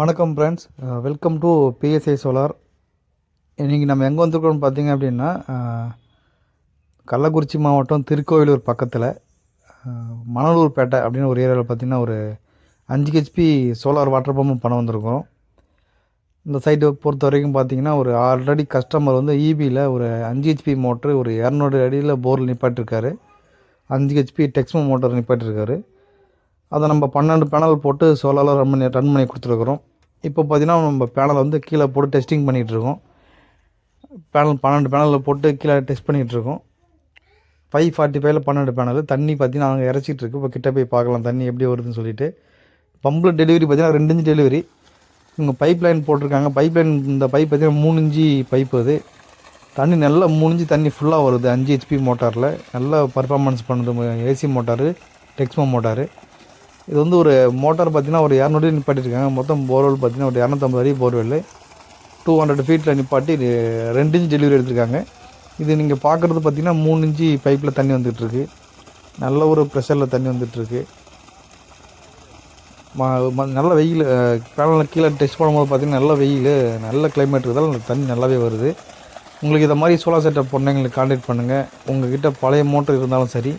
வணக்கம் friends welcome to PSI solar இன்றைக்கி நம்ம எங்கே வந்திருக்கோம்னு பார்த்தீங்க அப்படின்னா கள்ளக்குறிச்சி மாவட்டம் திருக்கோவிலூர் பக்கத்தில் மணலூர்பேட்டை அப்படின்னு ஒரு ஏரியாவில் பார்த்திங்கன்னா ஒரு அஞ்சு ஹெச்பி சோலார் வாட்டர் பம்பும் பண்ண வந்திருக்கோம். இந்த சைட்டை பொறுத்த வரைக்கும் பார்த்தீங்கன்னா ஒரு ஆல்ரெடி கஸ்டமர் வந்து ஈபியில் ஒரு அஞ்சு ஹெச்பி மோட்ரு ஒரு இரநூறு அடியில் போரில் நிப்பாட்டிருக்காரு. அஞ்சு ஹெச்பி டெக்ஸ்மோ மோட்டர் நிப்பாட்டிருக்காரு. அதை நம்ம பன்னெண்டு பேனல் போட்டு சோலாரில் ரன் பண்ணி ரன் பண்ணி கொடுத்துருக்குறோம். இப்போ பார்த்தீங்கன்னா நம்ம பேனலை வந்து கீழே போட்டு டெஸ்டிங் பண்ணிகிட்ருக்கோம். பேனல் பன்னெண்டு பேனலில் போட்டு கீழே டெஸ்ட் பண்ணிகிட்ருக்கோம். ஃபைவ் ஃபார்ட்டி ஃபைவ்ல பன்னெண்டு பேனல் தண்ணி பார்த்தீங்கன்னா நாங்கள் இறச்சிட்டு இருக்கு இப்போ கிட்டே போய் பார்க்கலாம் தண்ணி எப்படி வருதுன்னு சொல்லிட்டு. பம்பில் டெலிவரி பார்த்தீங்கன்னா ரெண்டு இன்ச்சு டெலிவரி இவங்க பைப் லைன் போட்டிருக்காங்க. பைப் லைன் இந்த பைப் பார்த்தீங்கன்னா மூணு இஞ்சி பைப் அது. தண்ணி நல்லா மூணு இன்ச்சு தண்ணி ஃபுல்லாக வருது. அஞ்சு ஹெச்பி மோட்டாரில் நல்லா பர்ஃபார்மன்ஸ் பண்ணுது. ஏசி மோட்டாரு டெக்ஸ்மோ மோட்டாரு இது வந்து ஒரு மோட்டார் பார்த்தீங்கன்னா ஒரு இரநூறு நிப்பாட்டிருக்காங்க மொத்தம் போர்வெல் பார்த்தீங்கன்னா ஒரு இரநூத்தம்பது அடி போர்வெல் டூ ஹண்ட்ரட் ஃபீட்டில் நிப்பாட்டி ரெண்டு இன்ச் டெலிவரி எடுத்திருக்காங்க. இது நீங்கள் பார்க்குறது பார்த்தீங்கன்னா மூணு இன்ச்சு பைப்பில் தண்ணி வந்துகிட்ருக்கு. நல்ல ஒரு ப்ரெஷரில் தண்ணி வந்துட்டுருக்கு நல்ல வெயில் பேனலில் கீழே டெஸ்ட் பண்ணும்போது பார்த்தீங்கன்னா நல்ல வெயில் நல்ல கிளைமேட் இருந்தாலும் தண்ணி நல்லாவே வருது. உங்களுக்கு இதை மாதிரி சோலார் செட்டப் பண்ண எங்களுக்கு கான்டாக்ட் பண்ணுங்கள் கிட்டே பழைய மோட்டர் இருந்தாலும் சரி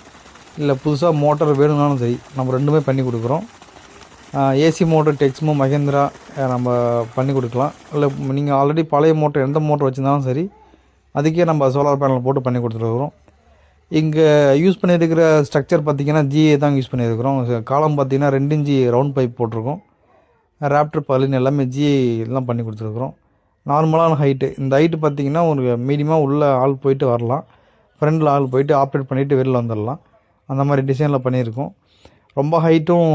இல்லை புதுசாக மோட்டர் வேணும்னாலும் சரி நம்ம ரெண்டுமே பண்ணி கொடுக்குறோம். ஏசி மோட்டர் டெக்ஸ்மோ மகேந்திரா நம்ம பண்ணி கொடுக்கலாம். இல்லை நீங்கள் ஆல்ரெடி பழைய மோட்டர் எந்த மோட்டர் வச்சுருந்தாலும் சரி அதுக்கே நம்ம சோலார் பேனல் போட்டு பண்ணி கொடுத்துருக்குறோம் இங்கே யூஸ் பண்ணியிருக்கிற ஸ்ட்ரக்சர் பார்த்திங்கன்னா ஜிஏ தான் யூஸ் பண்ணியிருக்கிறோம். காலம் பார்த்திங்கன்னா ரெண்டு இஞ்சி ரவுண்ட் பைப் போட்டிருக்கோம். ராப்டர் பலின் எல்லாமே ஜிஏ எல்லாம் பண்ணி கொடுத்துருக்குறோம். நார்மலான ஹைட்டு இந்த ஹைட்டு பார்த்திங்கன்னா ஒரு மீடியமாக உள்ளே ஆள் போயிட்டு வரலாம். ஃப்ரண்டில் ஆள் போயிட்டு ஆப்ரேட் பண்ணிவிட்டு வெளில வந்துடலாம். அந்த மாதிரி டிசைனில் பண்ணியிருக்கோம். ரொம்ப ஹைட்டும்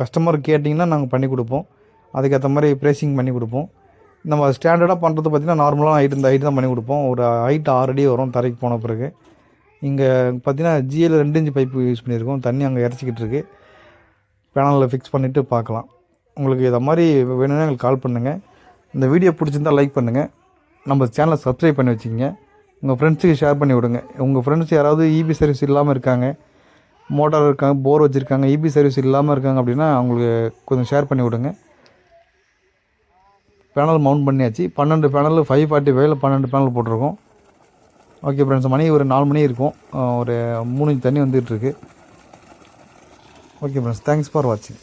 கஸ்டமர் கேட்டிங்கன்னா நாங்கள் பண்ணி கொடுப்போம். அதுக்கேற்ற மாதிரி ப்ரைஸிங் பண்ணி கொடுப்போம். நம்ம ஸ்டாண்டர்டாக பண்ணுறது பார்த்திங்கன்னா நார்மலாக ஹைட் இந்த ஹைட் தான் பண்ணி கொடுப்போம். ஒரு ஹைட் ஆறு அடி வரும் தரைக்கு போன பிறகு. இங்கே பார்த்தீங்கன்னா ஜிஎல் ரெண்டு இன்ச்சு பைப்பு யூஸ் பண்ணியிருக்கோம். தண்ணி அங்கே இறச்சிக்கிட்டு இருக்கு. பேனலில் ஃபிக்ஸ் பண்ணிவிட்டு பார்க்கலாம் உங்களுக்கு இதை மாதிரி வேணும்னா எங்களுக்கு கால் பண்ணுங்கள் இந்த வீடியோ பிடிச்சிருந்தா லைக் பண்ணுங்கள் நம்ம சேனலை சப்ஸ்கிரைப் பண்ணி வச்சுக்கோங்க. உங்கள் ஃப்ரெண்ட்ஸுக்கு ஷேர் பண்ணி விடுங்க. உங்கள் ஃப்ரெண்ட்ஸ் யாராவது இபி சர்வீஸ் இல்லாமல் இருக்காங்க மோட்டார் இருக்காங்க போர் வச்சுருக்காங்க இபி சர்வீஸ் இல்லாமல் இருக்காங்க அப்படின்னா அவங்களுக்கு கொஞ்சம் ஷேர் பண்ணி விடுங்க. பேனல் மவுண்ட் பண்ணியாச்சு. பன்னெண்டு பேனல் ஃபைவ் ஃபார்ட்டி ஃபைவ்ல பன்னெண்டு பேனல் போட்டிருக்கோம். ஓகே ஃப்ரெண்ட்ஸ் மணி ஒரு நாலு மணி இருக்கும். ஒரு மூணு இன்ச் தண்ணி வந்துகிட்ருக்கு ஓகே ஃப்ரெண்ட்ஸ் தேங்க்ஸ் ஃபார் வாட்சிங்